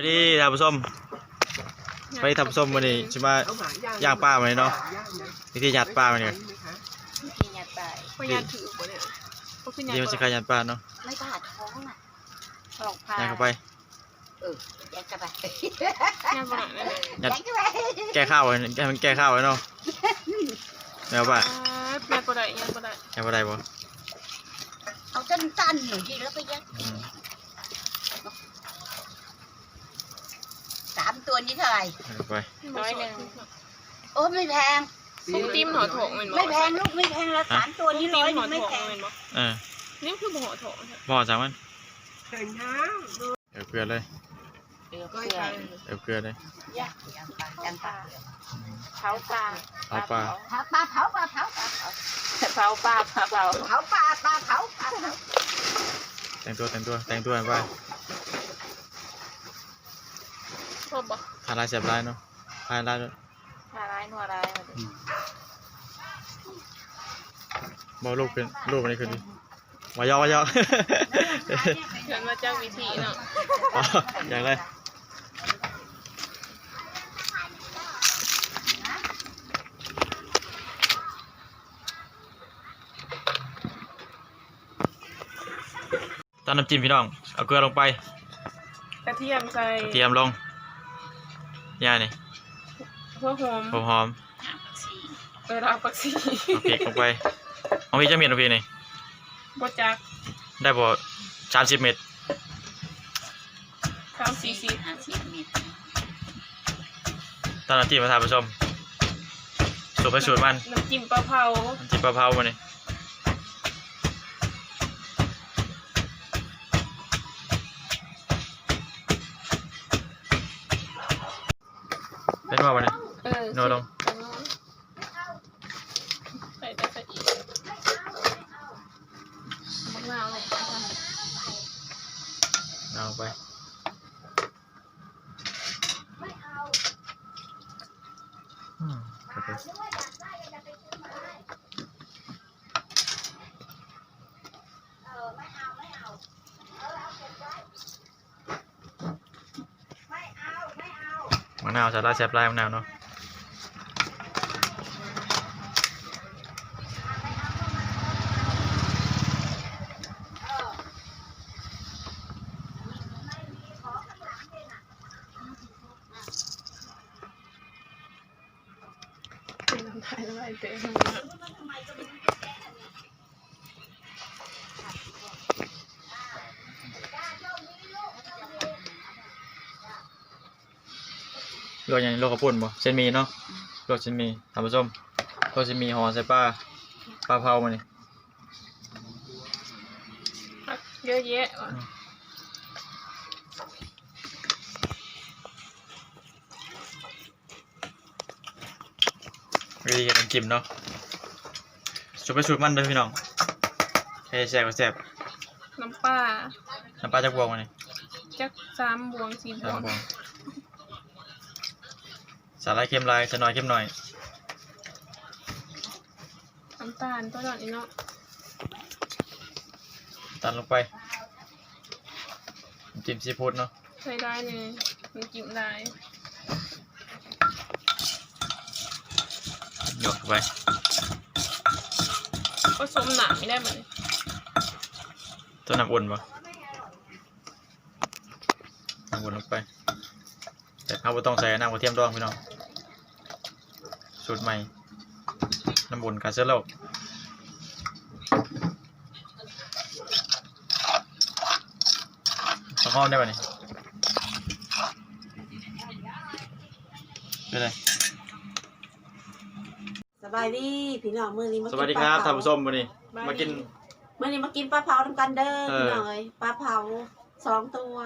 วัสดีท่านผู้ชมไปท่านผู้ชมวันนี้ชิมาย่างปลามาเลยเนาะวิธียัดปลามาเนี่ยกินยาตายพยานถือบ่เนี่ยก็คือยานี่มันจะขยันปลาเนาะไม่บาดท้องอะหลอกพาย่างเข้าไปเออยัดเข้าไปยาบ่เนี่ยยัดยัดเข้าไปแก้ข้าวไว้ให้มันแก้ข้าวไว้เนาะแมวป่ะยาบ่ได้ยาบ่ได้แก้บ่ได้บ่เอาตันตันๆหนึ่งทีแล้วไปยัด อืม สาม ตัวนี้เท่าไหร่เอาไปน้อยหนึ่งโอ้ไม่แพงส้มติ้มหอถงแม่นบ่ไม่แพงลูกไม่แพงแล้วสามตัวนี้ร้อยหหนึ่องถไม่งแพงแม่นบ่เออนี่คือบ่หอถงบ่อจังมันแข่งน้เดี๋ยวเกลือเลยเดี๋ยวำเกก็ลือใช่เดี๋ยวเกลือเลยยัดยัดปลายัดปลาเผาปลาเอาปลาเผาปลาเผาปลาเผาปลาเผาเผาปลาเผาเผาเผาปลาปลาเผาปลาเผาแต่งตัวแต่งตัวแต่งตัวไป ครบบ่ทานลายเสียบลายเนาะทานลายด้วยทาร้ายนัวร้ายบ่ลูกขึ้นลูกมันนี่ขึ้นดิวายอวายอเห็นว่าจักวิธีเนาะอ๋ออย่างไรตอนน้ำจิ้มพี่น้อง เอาเกลือลงไปกระเทียมใส่กระเทียมลง ย่านี่หัวหอมหอมหอมเออเราปักสีเอาพริกลงไปเอาพี่จะเม็ดเอาพี่นี่บ่จักได้บ่สามสิบเม็ดข้าวสี่สิบห้าสิบเมตรตอนน้ำจิ้มมาทานผู้ชมสูตรไปสูตรมันน้ำจิ้มปลาเผาน้ำจิ้มปลาเผามานี่เนว่าวันนี้เออนัวลงใส่ได้ใส่อีกมะนาวลงไปค่ะเอาไปอืมโอเะนาวจะได้แซ่บไล่มะนาวเนาะเป็นน้ำลายไหลเต็ มโรยอย่างนี้โรยกระปุ่นบ่เส้นหมีเนาะโรยเส้นหมีท่านผู้ชมโรยเส้นหมีห่อใส่ปลาปลาเผามานี่ผักเยอะแยะว่ะวิธีการทำจิ้มเนาะสูตรไปสูตรมันเด้อพี่น้องให้แซ่บก็แซ่บน้ำปลาน้ำปลาจากบวงมานี่จักสามบวงสี่บสาวมง บวงสาหร่ายเค็มลายจะน้อยเค็มหน่อยน้ำตาลตัวดอกนี้เนาะตัดลงไปน้ำจิ้มซีฟู้ดเนาะใส่ได้เลยมันจิ้มได้หยดเข้าไปผสมหนาไม่ได้เหมือนตัวน้ำอุ่นปะน้ำอุ่นลงไป แต่ข้าวบ่ต้องใส่น้ำกระเทียมดองพี่น้อง สูตรใหม่ น้ำอุ่นกาเซโลกข้าวหอมได้ป่ะนี่เป็นไรสบายดีพี่น้องมื้อนี้มาสกินวัสดีครับปลท่านเผผู้ชมวันนี้ มากิน มื้อนี้มากินปลาเผาทำกันเด้อเออ พี่น้องเอ้ยปลาเผาสองตัว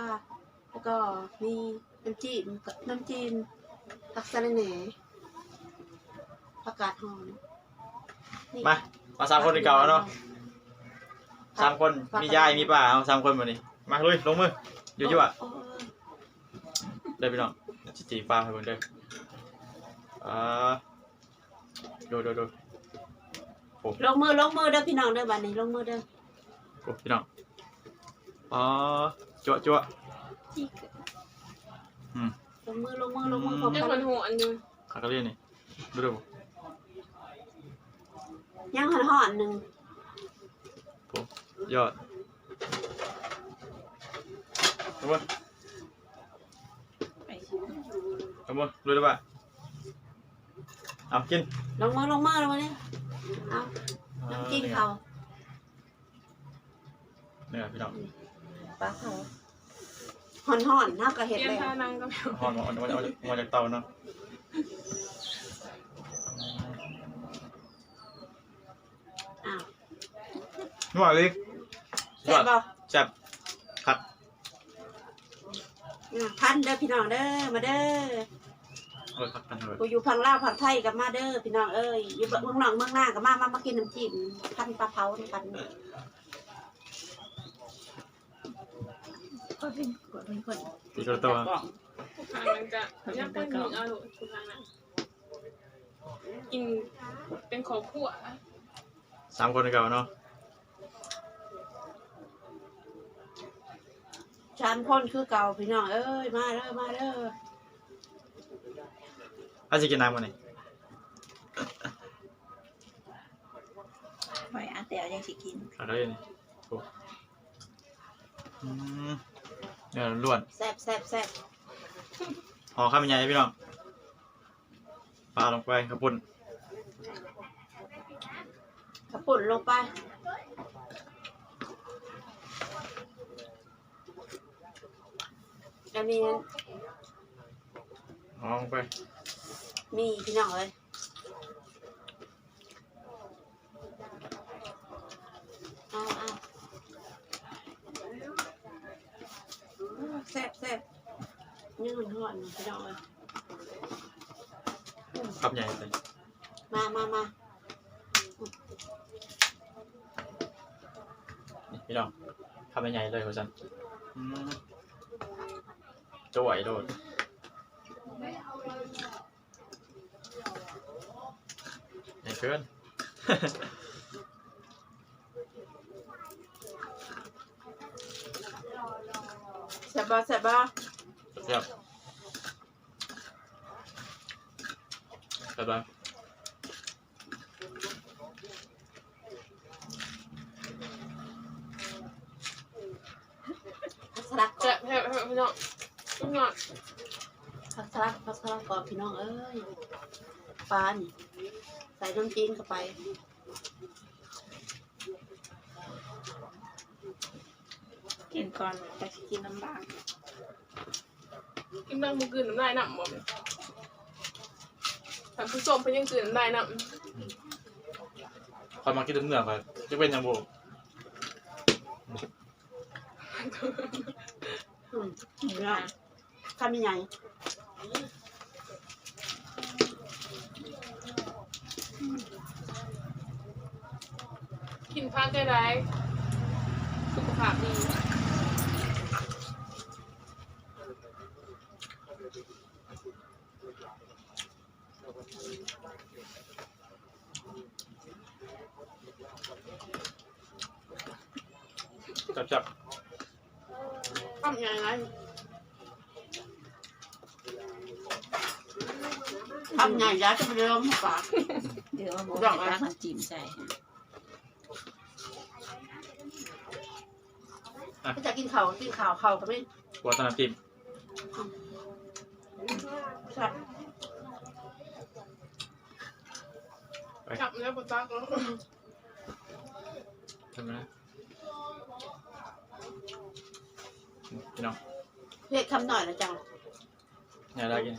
แล้วก็มีน้ำจิ้มกับน้ำจิ้มผักสะระแหน่ ผักกาดหอมนี่มามาสามคนดีเก่าแล้วเนาะสามคนมียายมีป้าเอาสามคนมานี่มาลุยลงมืออยู่อยู่อะโยเด้อพี่น้องจิตีฟ้าให้เบิ่งเด้ออ่าดูดูดูลงมือลงมือเด้อพี่น้องเด้อบัดนี้ลงมือเด้อโอ้พี่น้องอ๋อจั่วจั่วอืมลงมือลงมือลงมือพร้อมยังกัคนนหัวอันอยู่ขากระเรียนนี่ดูดู ย่างหันห่อนหนึ่งปุ๊บยอดเอาบ่เอาบ่ดูได้ป่ะเอากินลงมือลงมือลงมือนี่เอาน้ำจิ้มเขาเนี่ยพี่น้องปลาเขาห่อนห่อนๆน่าก็เปเห็ดลี่ยนเลยท่านั่งก็ไม่เอาหอนมามาจากมาจากเตาเนาะ อ้าว นัวเลยยเสร็อจดบ่แซ่บครับอะพันเด้อพี่น้องเด้อมาเด้อเออพักกันเลยกูอยู่พังลาวพังไทยกับมาเด้อพี่น้องเอ้ยอยู่เมืองนอกเมืองหน้ากับมามามากินน้ำจิ้มพันปลาเผาด้วยกันก็เป็นกดเป็นคนตีกระตัวทุกครั้งมันจะยังเป็นหนึ่งเอาลูกทุกครั้งนะกินเป็นขอบขั่วสามคนเก่าเนาะ ชานพ่นคือเก่าพี่น้องเอ้ยมาเด้อมาเด้ออาจจะกินน้ำกันนี่ไว้อาแต่ยังสิกินขากระเรียนนี่โอ้อืมเนี่ยล้วนแซ่บแซ่บแซ่บห่อข้าวมันใหญ่พี่น้องปลาลงไปกระปุ่นกระปุ่นลงไป อันนี้ห่อลงไปมีพี่น้องเอ้ยเอาเอาแซ่บแซ่บยังหอนๆพี่น้องเอ้ยครับใหญ่เลยมามามานี่พี่น้องข้าวมันใหญ่เลยคุณสันอืม จะไหวโดดใหญ่เกิน แซ่บบ่แซ่บบ่เรียบสบายผักสลัดก่อจะนแพ้แพ้พี่น้องทุกอย่าง ผักสลัดผักสลัดก่อนพี่น้องเอ้ยปลานี่ใส่น้ำจีนเข้าไปกินก่อนแต่กินลำบากกินบางมือกืนน้ำลายหนำบ่ท่านผู้ชมเพิ่นยังกืนน้ำลายหนำคอยมากินเนื้อไปจะเป็นยังบุอืมพี่น้อ ข้ามีใหญ่กินพักได้ไรสุขภาพดี จับจับ ทำยังไง ทำใหญ่แล้วจะไปเริ่มปากเดี๋ยวเอาบอกให้ตักน้ำจิ้มใส่ถ้าจะกินข้าวกินข้าวข้าวก็ไม่หัวตะน้ำจิ้มใช่จับแล้วปตักแล้วใช่ไมนะพี่น้องเรียกคำหน่อยนะจังอย่าได้กิน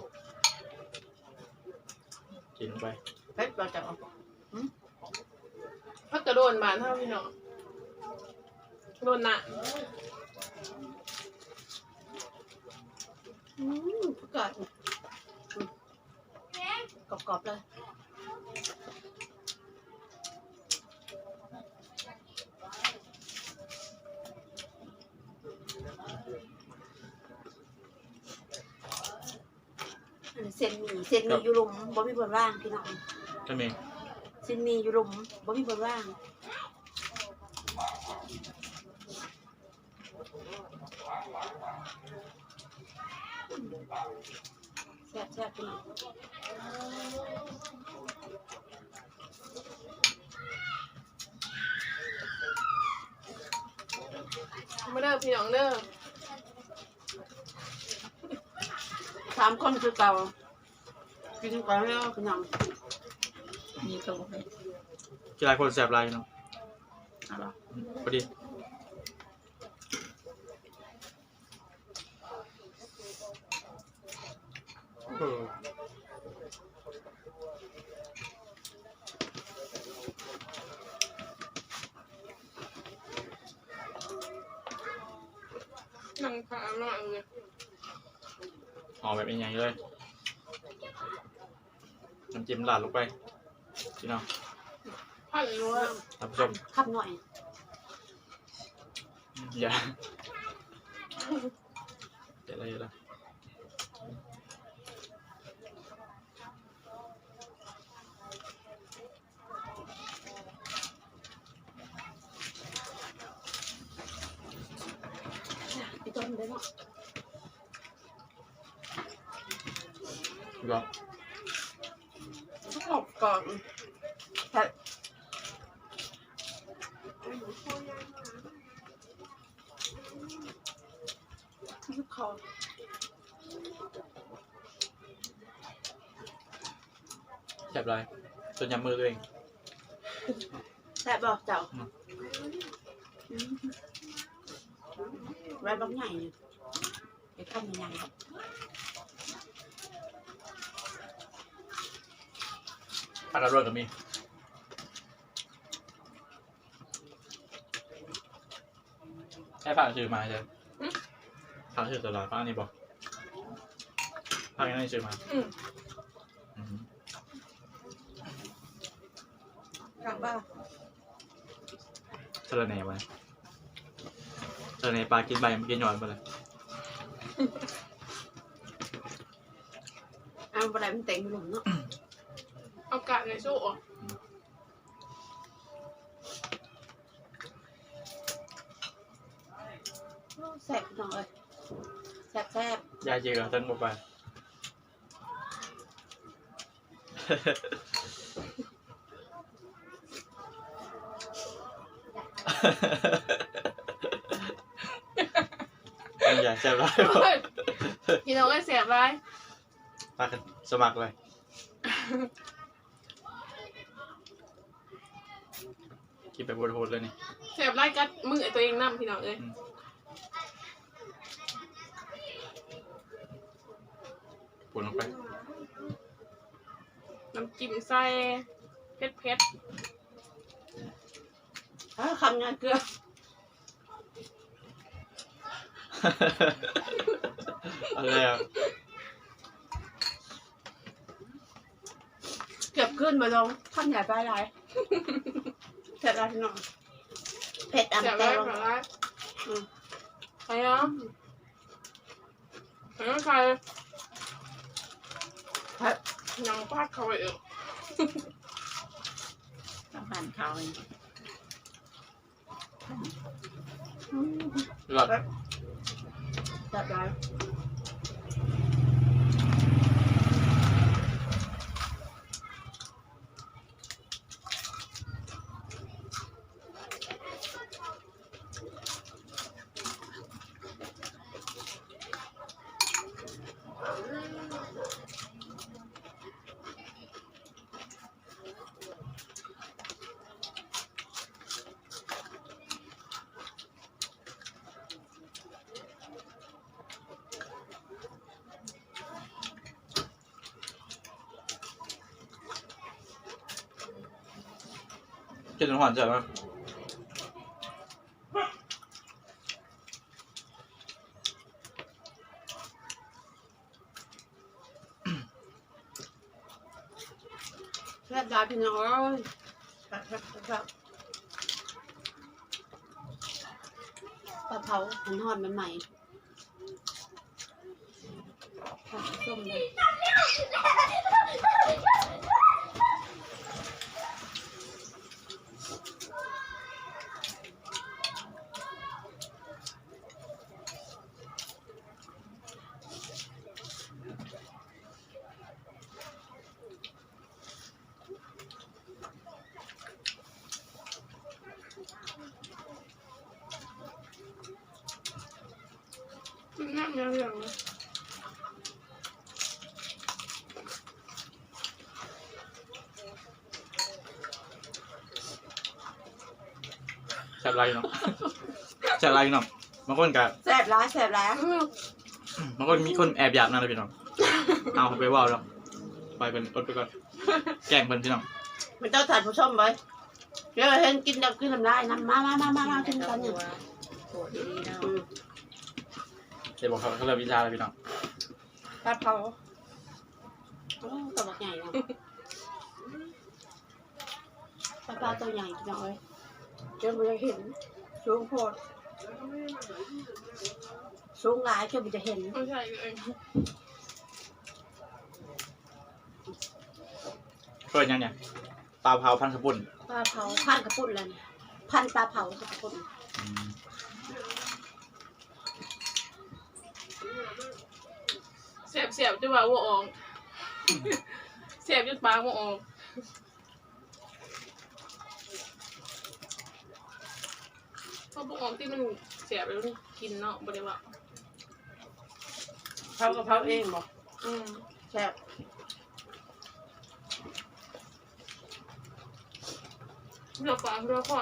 กินลงไปเผ็ดเราจังพักกระโดนบานเท่าพี่น้องโดนหนะอืมเกิดกรอบๆเลยอันนี้เส้นหมีเส้นหมีอยู่หลุมบ่มีบนว่างพี่น้องจะมีเส้นหมีอยู่หลุมบ่มีบนว่างแซ่บแซ่บพี่น้องไม่เด้อพี่น้องเด้อสามคนคือเก่า กินกันแล้วพี่น้องมีตัวไหมกีฬาคนแสบลายเนาะอาล่ะพอดีเออนั่งขาหน่อยเลยห่อแบบใหญ่ๆเลย น้ำจิ้มราดลงไปพี่น้องพันรู้ว่าท่านผู้ชมขับหน่อยอย่าเดี๋ยวอะไรเดี๋ยวอะไรพี่ต้นได้เนาะ ก็ ขอบก่อนแต่ขอแสบลายจนยำมือตัวเองแซ่บบอกเจ้าอืมอืมไว้บักใหญ่เนี่ยไอ้ข้าวมันใหญ่ผักกระโดดก็มีให้ผักชื่อมาใช่ไหมผักชื่อตลอดผักอันนี้บอกผักอันนี้ชื่อมาอืมอืมกลางบ้านสะระแหน่มาสะระแหน่ปลากินใบมันกินหยอดไปเลยเอาอะไรมันเต็งหลุมเนาะ เอากาศในสู้อะแซ่บหน่อยแซ่บแซ่บยาเจอตั้งหมดไป อย่าแซ่บร้ายเฮ้ยพี่น้องก็เสียบไรปากันสมัครเลย กินไปโหดๆเลยนี่เสียบไรกัดมือตัวเองนั่พี่น้องเอ้ยปุ่นลงไป น้ำจิ้มใส่เผ็ดเผ็ดเอาคำงานเกลืออะไรอะเก็บขึ้นมาลงข้ามใหญ่ไปไร เสร็จแล้วพี่น้องเผ็ดๆอะเสียบไรแต่เสียบไรใส่นะใส่น้ำใส่ยังพลาดเขาไปเออต้องผ่านเขาเองหลับจับได้กินจนหวานจัดมั้ยแซ่บได้ พี่น้องเอ้ยแซ่บแซ่บแซ่บปลาเผามันทอดมันใหม่ทอดส้มเลย นั่งเรื่องแซ่บไรเนาะแซ่บไรเนาะบางคนกับแสบร้ายแสบร้ายบางคนมีคนแอบอยากนั่นเลยพี่น้องเอาไปว่าวแล้วไปเป็นอดไปก่อน แกล้งเพิ่นพี่น้องมันเจ้าถ่ายผู้ชมไว้เดี๋ยวเห็นกินดับกินลำลายนะมามามามามากินกันเนี่ย โหดีเนาะ อืม เดี๋ยวบอกเขาเขาเริ่มวิชาแล้วพี่น้องปลาเผาโอ้ตัวบักใหญ่เนาะปลาปลาตัวใหญ่จังเลยเจ้ามันจะเห็นสูงโพดสูงหลายเจ้ามันจะเห็นไม่ใช่เลยเปิดยังเนี่ยปลาเผาพันขปุ่นปลาเผาพันกระปุ่นเลยพันปลาเผากระปุ่น อืมเสียบเสียบจะว่าว่าออกเสียบจนปากว่าออกเพราะพวกออกที่มันเสียบแล้วมันกินเนาะบ่ได้ว่าเผากระเพราเองบอกอืมแซ่บเดี๋ยวปากเดี๋ยวคอ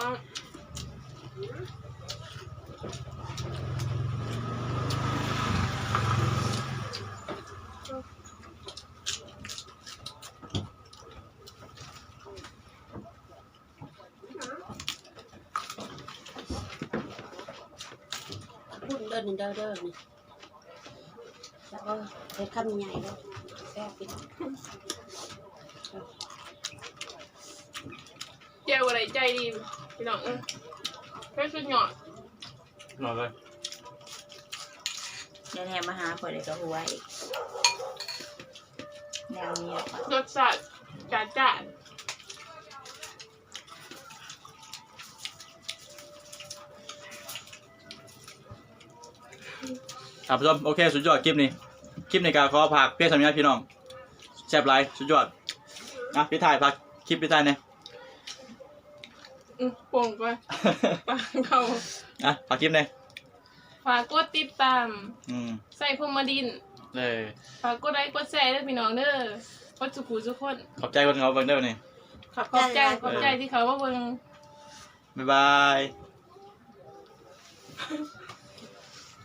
ปุ่นเดินเดินเดินนี่แล้วก็เห็ดคำใหญ่แล้วแซ่บกินเจ้าอะไรใจดีพี่น้องเอ้ยแค่สุดยอดรอเลยแน่ๆมาหาข่อยเลยก็หัวยแนวนี้รสชาติจัดจ้าน ครับผู้ชมโอเคสุดยอดคลิปนี้ คลิปในการขอผักเพียรสามีพี่น้องแซ่บไรสุดยอดอะพี่ถ่ายพักคลิปพี่ถ่ายเนี่ยอืมโป่งไปปากเขาอะพักคลิปเนี่ยฝากกดติดตาม อืมใส่พรมดินเลยฝากกดไลค์กดแชร์ด้วยพี่น้องเด้อวัดสุขุทุกคนขอบใจคนเขาเบิ่งเด้อนี่ขอบขอบใจใจขอบใจที่เขาว่าเบิ่งบ๊ายบาย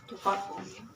ทุกคน